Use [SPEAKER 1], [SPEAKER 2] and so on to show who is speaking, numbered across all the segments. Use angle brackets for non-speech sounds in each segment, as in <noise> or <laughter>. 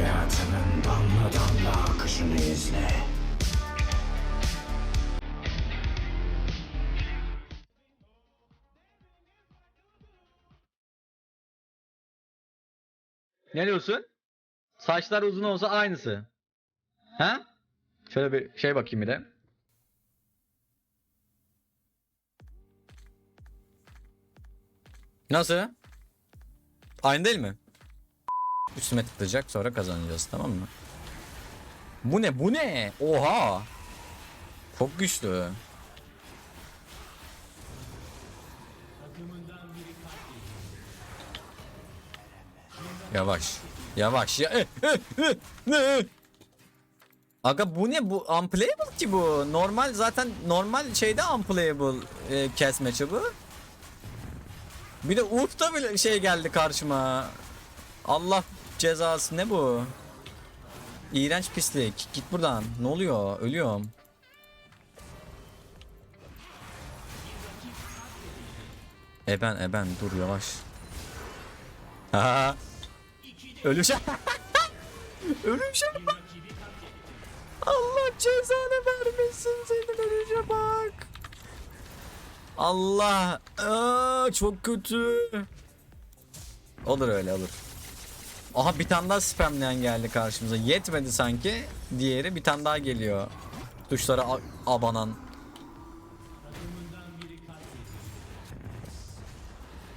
[SPEAKER 1] Hayatının damla damla akışını izle.
[SPEAKER 2] Ne diyorsun? Saçlar uzun olsa aynısı. Ha? Şöyle bir şey bakayım bir de.
[SPEAKER 3] Nasıl? Aynı değil mi? Üstüme tıklayacak sonra kazanacağız tamam mı? Bu ne bu ne? Oha! Çok güçlü. Yavaş. Yavaş ya. Aga bu ne bu unplayable ki bu. Normal zaten normal şeyde unplayable e, cast match'ı bu. Bir de Urf'ta bile şey geldi karşıma. Allah cezası ne bu? İğrenç pislik. Git buradan. Ne oluyor? Ölüyorum. Eben eben dur yavaş. Ha. Öleceğim. <laughs> Öleceğim. Allah cezanı vermesin senin öleceğe bak. Allah. Aa, çok kötü. Olur öyle olur. Aha bir tane daha spamlayan geldi karşımıza. Yetmedi sanki. Diğeri bir tane daha geliyor. Tuşlara abanan.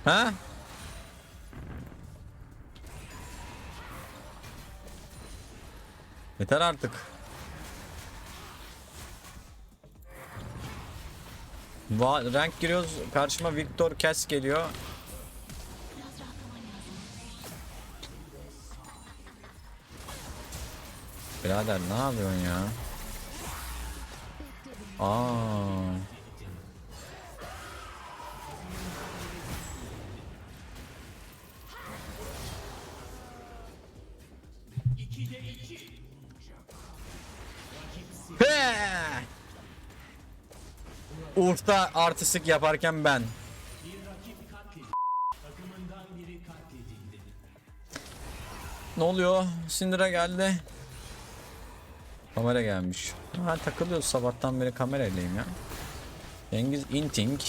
[SPEAKER 3] Ha? Yeter artık. Va rank giriyoruz. Karşıma Victor Cass geliyor. Birader ne yapıyorsun ya? Aa. Urf'ta artistik yaparken ben. Ne oluyor? Syndra geldi. Kamera gelmiş. Ha takılıyoruz sabahtan beri kameraylayım ya. Cengiz Inting.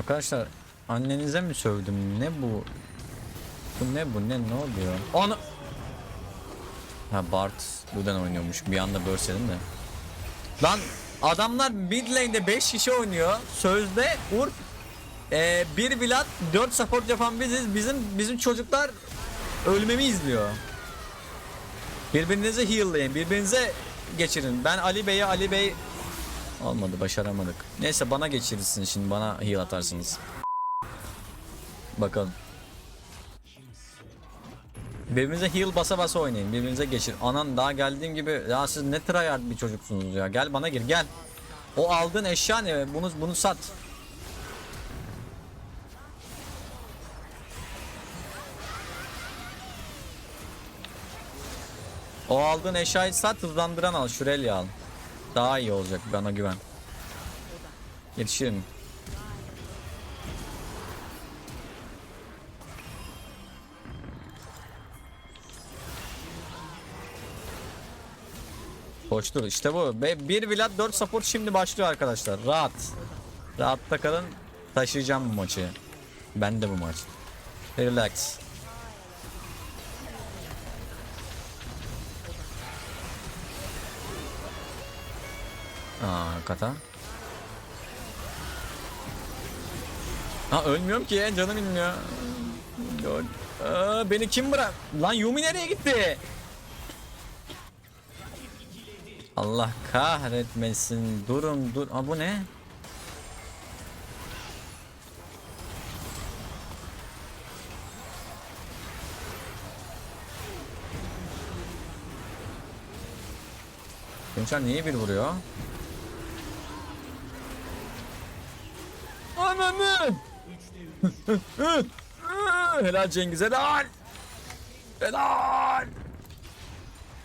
[SPEAKER 3] Arkadaşlar annenize mi sövdüm? Ne bu? Bu ne bu ne ne oluyor? Ana Ha Bart buradan oynuyormuş. Bir anda bölselim de. Lan adamlar mid lane'de 5 kişi oynuyor. Sözde Urf ee, bir Vlad 4 support yapan biziz. Bizim bizim çocuklar ölmemi izliyor. Birbirinize heal'layın. Birbirinize geçirin. Ben Ali Bey'e Ali Bey olmadı başaramadık. Neyse bana geçirirsin şimdi bana heal atarsınız. Bakalım. Birbirinize heal basa basa oynayın. Birbirinize geçir. Anan daha geldiğim gibi ya siz ne tryhard bir çocuksunuz ya. Gel bana gir gel. O aldığın eşya ne? Bunu bunu sat. O aldığın eşyayı sat hızlandıran al. Şurelya al. Daha iyi olacak bana güven. Yetişirim. Koştur işte bu. Bir Vlad 4 support şimdi başlıyor arkadaşlar. Rahat. Rahatta kalın. Taşıyacağım bu maçı. Ben de bu maç. Relax. Aa kata. Ha ölmüyorum ki canım inmiyor. Aa, beni kim bırak? Lan Yumi nereye gitti? Allah kahretmesin. Durun dur. Aa bu ne? Gençler niye bir vuruyor? <laughs> helal Cengiz helal! Helal!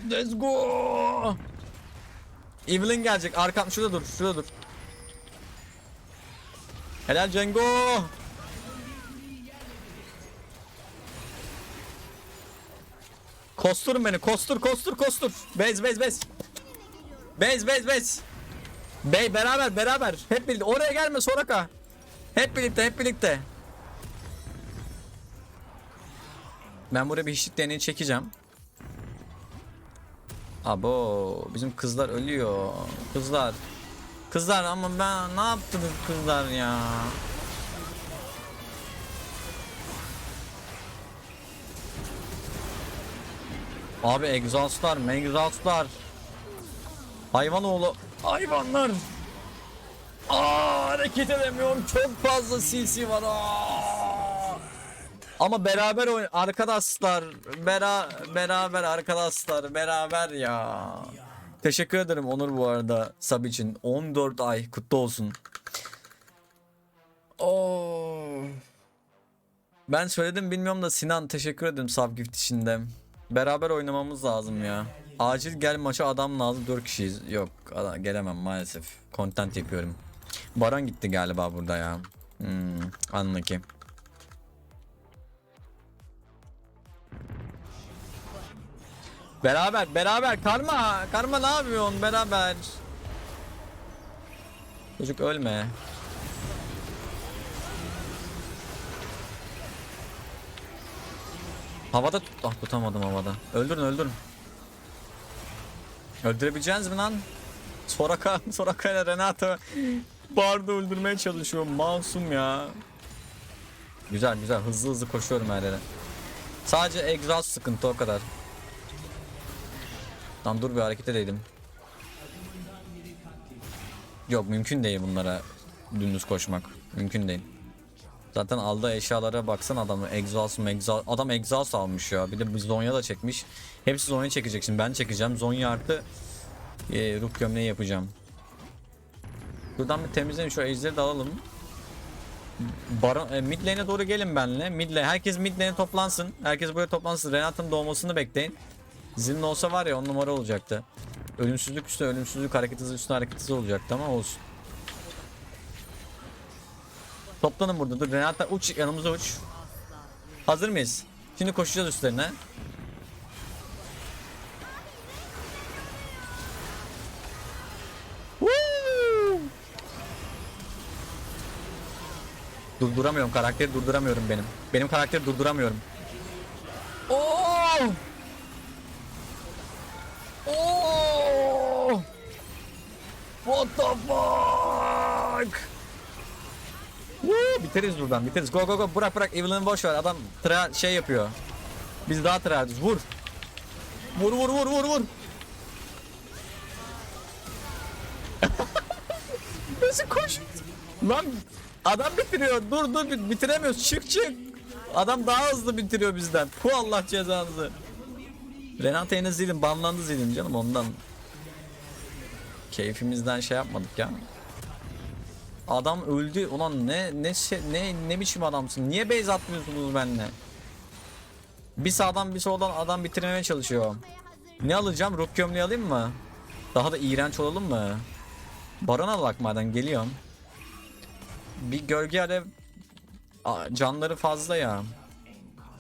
[SPEAKER 3] Let's go! Evelyn gelecek. Arkam şurada dur. Şurada dur. Helal Cengo. Kosturun beni. Kostur kostur kostur. Bez bez bez. Bez bez bez. Bey beraber beraber. Hep birlikte. Oraya gelme Soraka. Hep birlikte hep birlikte. Ben buraya bir hiçlik deneyi çekeceğim. Abo bizim kızlar ölüyor. Kızlar. Kızlar ama ben ne yaptınız kızlar ya? Abi egzastlar, megzastlar. Hayvan oğlu. Hayvanlar. Aa, hareket edemiyorum. Çok fazla CC var. Aa. Ama beraber oyn arkadaşlar. Bera beraber arkadaşlar. Beraber ya. Teşekkür ederim Onur bu arada sub için. 14 ay kutlu olsun. Oo. Ben söyledim bilmiyorum da Sinan teşekkür ederim sub gift içinde. Beraber oynamamız lazım ya. Acil gel maça adam lazım 4 kişiyiz. Yok gelemem maalesef. Content yapıyorum. Baran gitti galiba burada ya. Hmm, anlaki. Beraber beraber. Karma karma ne yapıyorsun? Beraber. Çocuk ölme. Havada tut ah tutamadım havada. Öldürün öldürün. Öldürebileceğiniz mi lan? Soraka <laughs> Soraka ile Renato Barda öldürmeye çalışıyor. Masum ya. Güzel güzel. Hızlı hızlı koşuyorum her yere. Sadece egzoz sıkıntı o kadar Lan dur bir hareket edeydim. Yok mümkün değil bunlara dümdüz koşmak. Mümkün değil. Zaten aldığı eşyalara baksan adamın egzoz egzoz adam egzoz almış ya. Bir de Zonya da çekmiş. Hepsi Zonya çekecek şimdi ben çekeceğim. Zonya artı e, ruh gömleği yapacağım. Buradan bir temizleyin şu ejderi de alalım. Baron, e, mid lane'e doğru gelin benle. Mid lane, herkes mid lane'e toplansın. Herkes buraya toplansın. Renat'ın doğmasını bekleyin. Zilin olsa var ya on numara olacaktı. Ölümsüzlük üstüne ölümsüzlük hareket hızı üstüne hareket hızı olacaktı ama olsun. Toplanın burada dur Renata uç yanımıza uç. Hazır mıyız? Şimdi koşacağız üstlerine. Durduramıyorum karakteri durduramıyorum benim. Benim karakteri durduramıyorum. Oo! Oh! What the fuck? Woo! Biteriz buradan biteriz. Go go go bırak bırak Evelyn'i boş ver adam tra şey yapıyor. Biz daha tryhardız vur. Vur vur vur vur vur. <laughs> Nasıl koş? Lan adam bitiriyor. Dur dur bit- bitiremiyoruz. Çık çık. Adam daha hızlı bitiriyor bizden. Pu Allah cezanızı. Renata yine zilin banlandı zilin canım ondan. Keyfimizden şey yapmadık ya. Adam öldü. Ulan ne ne şey, ne ne biçim adamsın? Niye base atmıyorsunuz benimle? Bir sağdan bir soldan adam bitirmeye çalışıyor. Ne alacağım? Ruh gömleği alayım mı? Daha da iğrenç olalım mı? Baron alak madem geliyorum. Bir gölge alev canları fazla ya.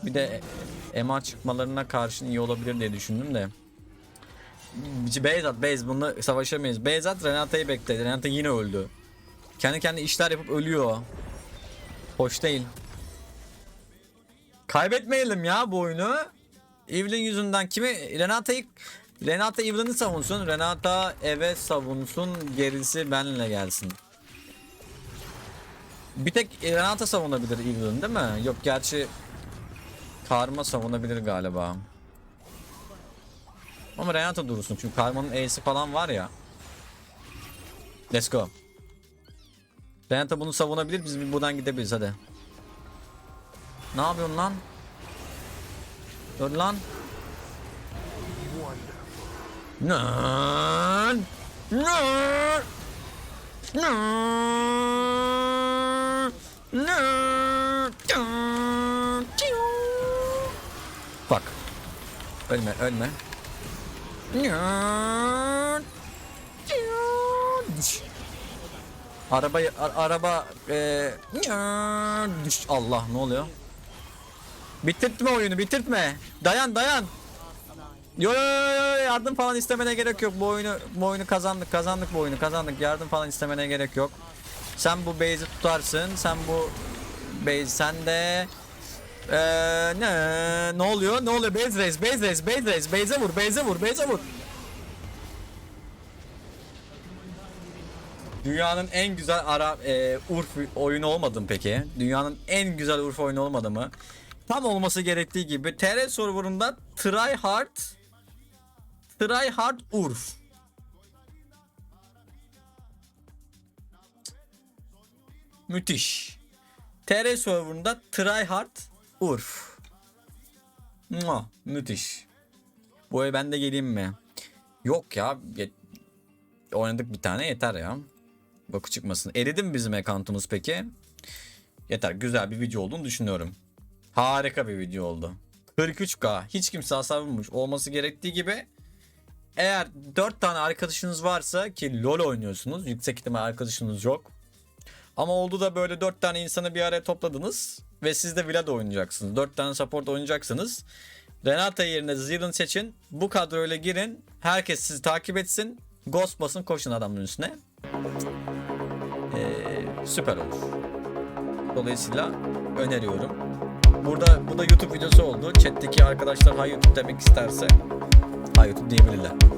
[SPEAKER 3] Bir de MA çıkmalarına karşın iyi olabilir diye düşündüm de. Beyzat, Beyz bununla savaşamayız. Beyzat Renata'yı bekledi. Renata yine öldü. Kendi kendi işler yapıp ölüyor. Hoş değil. Kaybetmeyelim ya bu oyunu. Evelyn yüzünden kimi Renata'yı Renata Evelyn'i savunsun. Renata eve savunsun. Gerisi benle gelsin. Bir tek Renata savunabilir Evelyn değil mi? Yok gerçi Karma savunabilir galiba. Ama Renata durursun çünkü Karma'nın E'si falan var ya. Let's go. Renata bunu savunabilir biz bir buradan gidebiliriz hadi. Ne yapıyorsun lan? Dur lan. Nan. Nan. Nan. Bak. Ölme ölme. Araba araba e, düş Allah ne oluyor? Bitirtme oyunu bitirtme. Dayan dayan. Yo, yo, yo, yo, yardım falan istemene gerek yok. Bu oyunu bu oyunu kazandık kazandık bu oyunu kazandık. Yardım falan istemene gerek yok. Sen bu base'i tutarsın. Sen bu base sen de Eee ne ne oluyor? Ne oluyor? Base race, base race, base race, base'e vur, base'e vur, base'e vur. Dünyanın en güzel ara e, Urf oyunu olmadı mı peki? Dünyanın en güzel Urf oyunu olmadı mı? Tam olması gerektiği gibi TR serverında Try Hard Try Hard Urf. Müthiş. TR serverında Try Hard Urf. Mua, müthiş. Bu ev ben de geleyim mi? Yok ya. oynadık bir tane yeter ya. Boku çıkmasın. Eridi mi bizim account'umuz peki? Yeter. Güzel bir video olduğunu düşünüyorum. Harika bir video oldu. 43K. Hiç kimse hasar vurmuş olması gerektiği gibi. Eğer 4 tane arkadaşınız varsa ki LoL oynuyorsunuz. Yüksek ihtimal arkadaşınız yok. Ama oldu da böyle 4 tane insanı bir araya topladınız ve siz de Vlad oynayacaksınız. 4 tane support oynayacaksınız. Renata yerine Zill'ın seçin. Bu kadroyla girin. Herkes sizi takip etsin. Ghost basın koşun adamın üstüne. Ee, süper olur. Dolayısıyla öneriyorum. Burada bu da YouTube videosu oldu. Chat'teki arkadaşlar hay YouTube demek isterse hay YouTube diyebilirler.